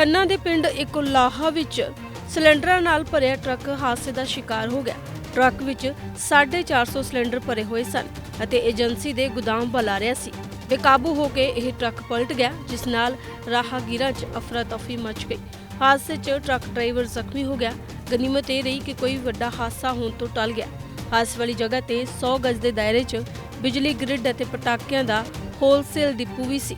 ਖੰਨਾ ਦੇ ਪਿੰਡ ਇਕੁਲਾਹਾ ਵਿੱਚ ਸਿਲੰਡਰਾਂ ਨਾਲ ਭਰਿਆ ਟਰੱਕ ਹਾਦਸੇ ਦਾ ਸ਼ਿਕਾਰ ਹੋ ਗਿਆ। ਟਰੱਕ ਵਿੱਚ 450 ਸਿਲੰਡਰ ਭਰੇ ਹੋਏ ਸਨ ਅਤੇ ਏਜੰਸੀ ਦੇ ਗੋਦਾਮ ਵੱਲ ਰਿਹਾ ਸੀ। ਬੇਕਾਬੂ ਹੋ ਕੇ ਇਹ ਟਰੱਕ ਪਲਟ ਗਿਆ, ਜਿਸ ਨਾਲ ਰਾਹਗੀਰਾਂ 'ਚ ਅਫਰਾ ਤਫਰੀ ਮਚ ਗਈ। ਹਾਦਸੇ 'ਚ ਟਰੱਕ ਡਰਾਈਵਰ ਜ਼ਖਮੀ ਹੋ ਗਿਆ। ਗਨੀਮਤ ਇਹ ਰਹੀ ਕਿ ਕੋਈ ਵੱਡਾ ਹਾਦਸਾ ਹੋਣ ਤੋਂ ਟਲ ਗਿਆ। ਹਾਦਸੇ ਵਾਲੀ ਜਗ੍ਹਾ ਤੇ 100 ਗਜ਼ ਦੇ ਦਾਇਰੇ 'ਚ ਬਿਜਲੀ ਗ੍ਰਿਡ ਅਤੇ ਪਟਾਕਿਆਂ ਦਾ ਹੋਲਸੇਲ ਡਿਪੂ ਵੀ ਸੀ।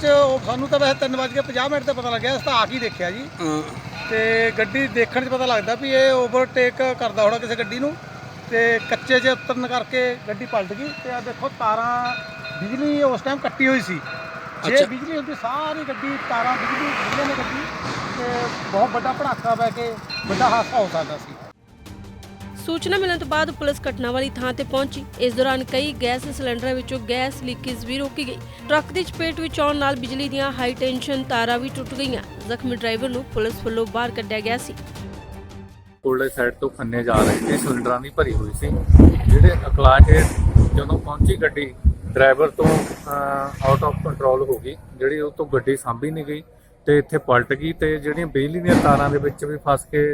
ਚ ਉਹ ਸਾਨੂੰ ਤਾਂ ਵੈਸੇ 3:50 ਮਿੰਟ ਤੇ ਪਤਾ ਲੱਗਿਆ ਅਸੀਂ ਤਾਂ ਆ ਕੇ ਹੀ ਦੇਖਿਆ ਜੀ। ਤੇ ਗੱਡੀ ਦੇਖਣ 'ਚ ਪਤਾ ਲੱਗਦਾ ਵੀ ਇਹ ਓਵਰਟੇਕ ਕਰਦਾ ਹੋਣਾ ਕਿਸੇ ਗੱਡੀ ਨੂੰ ਤੇ ਕੱਚੇ 'ਚ ਉਤਰਨ ਕਰਕੇ ਗੱਡੀ ਪਲਟ ਗਈ ਤੇ ਆ ਦੇਖੋ ਤਾਰਾਂ ਬਿਜਲੀ ਉਸ ਟਾਈਮ ਕੱਟੀ ਹੋਈ ਸੀ। ਜੇ ਬਿਜਲੀ ਹੁੰਦੀ ਸਾਰੀ ਗੱਡੀ ਤਾਰਾਂ ਬਿਜਲੀ ਬਿਜਲੀ ਨੇ ਗੱਡੀ ਤੇ ਬਹੁਤ ਵੱਡਾ ਭੜਾਕਾ ਪੈ ਕੇ ਵੱਡਾ ਹਾਦਸਾ ਹੋ ਸਕਦਾ ਸੀ। ਸੂਚਨਾ ਮਿਲਣ ਤੋਂ ਬਾਅਦ ਪੁਲਿਸ ਘਟਨਾ ਵਾਲੀ ਥਾਂ ਤੇ ਪਹੁੰਚੀ। ਇਸ ਦੌਰਾਨ ਕਈ ਗੈਸ ਸਿਲੰਡਰਾਂ ਵਿੱਚੋਂ ਗੈਸ ਲੀਕੇਜ ਵੀ ਰੋਕੀ ਗਈ। ਟਰੱਕ ਦੀ ਚਪੇਟ ਵਿੱਚ ਆਉਣ ਨਾਲ ਬਿਜਲੀ ਦੀਆਂ ਹਾਈ ਟੈਂਸ਼ਨ ਤਾਰਾਂ ਵੀ ਟੁੱਟ ਗਈਆਂ। ਜ਼ਖਮੀ ਡਰਾਈਵਰ ਨੂੰ ਪੁਲਿਸ ਵੱਲੋਂ ਬਾਹਰ ਕੱਢਿਆ ਗਿਆ ਸੀ। ਕੋਲੇ ਸਾਈਡ ਤੋਂ ਖੰਨੇ ਜਾ ਰਹੇ ਸੀ, ਸਿਲੰਡਰਾਂ ਦੀ ਭਰੀ ਹੋਈ ਸੀ। ਜਿਹੜੇ ਅਕਲਾਹੇ ਜਦੋਂ ਪਹੁੰਚੀ ਗੱਡੀ, ਡਰਾਈਵਰ ਤੋਂ ਆਊਟ ਆਫ ਕੰਟਰੋਲ ਹੋ ਗਈ। ਜਿਹੜੀ ਉਹ ਤੋਂ ਗੱਡੀ ਸਾਂਭੀ ਨਹੀਂ ਗਈ ਤੇ ਇੱਥੇ ਪਲਟ ਗਈ ਤੇ ਜਿਹੜੀਆਂ ਬਿਜਲੀ ਦੀਆਂ ਤਾਰਾਂ ਦੇ ਵਿੱਚ ਵੀ ਫਸ ਕੇ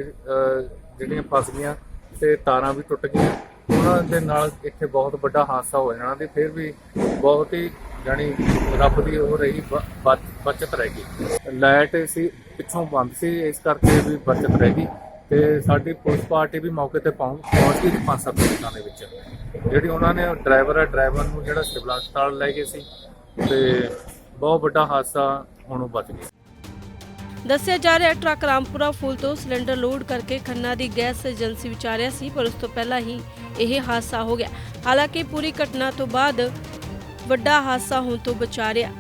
ਜਿਹੜੀਆਂ ਫਸ ਗਈਆਂ ਤੇ ਤਾਰਾਂ ਵੀ ਟੁੱਟ ਗਈਆਂ। ਉਹਨਾਂ ਦੇ ਨਾਲ ਇੱਥੇ ਬਹੁਤ ਵੱਡਾ ਹਾਦਸਾ ਹੋ ਜਾਣਾ ਤੇ ਫਿਰ ਵੀ ਬਹੁਤ ਹੀ ਜਾਣੀ ਰੱਬ ਦੀ ਉਹ ਰਹੀ, ਬ- ਬਚ- ਬਚਤ ਰਹਿ ਗਈ। ਲਾਈਟ ਸੀ, ਪਿੱਛੋਂ ਬੰਦ ਸੀ, ਇਸ ਕਰਕੇ ਵੀ ਬਚਤ ਰਹਿ ਗਈ। ਤੇ ਸਾਡੀ ਪੁਲਿਸ ਪਾਰਟੀ ਵੀ ਮੌਕੇ ਤੇ ਪਹੁੰਚ ਪਹੁੰਚ ਗਈ ਪੰਜ ਸੱਤ ਮਿੰਟਾਂ ਦੇ ਵਿੱਚ। ਜਿਹੜੀ ਉਹਨਾਂ ਨੇ ਡਰਾਈਵਰ ਹੈ, ਡਰਾਈਵਰ ਨੂੰ ਜਿਹੜਾ ਸਿਵਲ ਹਸਪਤਾਲ ਲੈ ਗਏ ਸੀ। ਤੇ ਬਹੁਤ ਵੱਡਾ ਹਾਦਸਾ ਹੋਣੋਂ ਬਚ ਗਿਆ। ਦੱਸਿਆ ਜਾ ਰਿਹਾ ਟਰੱਕ ਰਾਮਪੁਰਾ ਫੂਲ ਤੋਂ ਸਿਲੰਡਰ ਲੋਡ ਕਰਕੇ ਖੰਨਾ ਦੀ ਗੈਸ ਏਜੰਸੀ ਵਿੱਚ ਆ ਰਿਹਾ ਸੀ, ਪਰ ਉਸ ਤੋਂ ਪਹਿਲਾਂ ਹੀ ਇਹ ਹਾਦਸਾ ਹੋ ਗਿਆ। ਹਾਲਾਂਕਿ ਪੂਰੀ ਘਟਨਾ ਤੋਂ ਬਾਅਦ ਵੱਡਾ ਹਾਦਸਾ ਹੋਣ ਤੋਂ ਬਚਾ ਰਿਹਾ।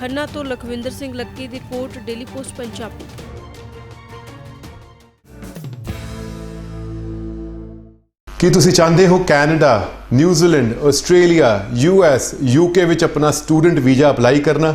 ਖੰਨਾ ਤੋਂ ਲਖਵਿੰਦਰ ਸਿੰਘ ਲੱਕੀ ਦੀ ਰਿਪੋਰਟ, ਡੇਲੀ ਪੋਸਟ, ਪੰਜਾਬੀ। ਕੀ ਤੁਸੀਂ ਚਾਹੁੰਦੇ ਹੋ Canada, New Zealand, Australia US UK ਵਿੱਚ ਆਪਣਾ ਸਟੂਡੈਂਟ ਵੀਜ਼ਾ ਅਪਲਾਈ ਕਰਨਾ?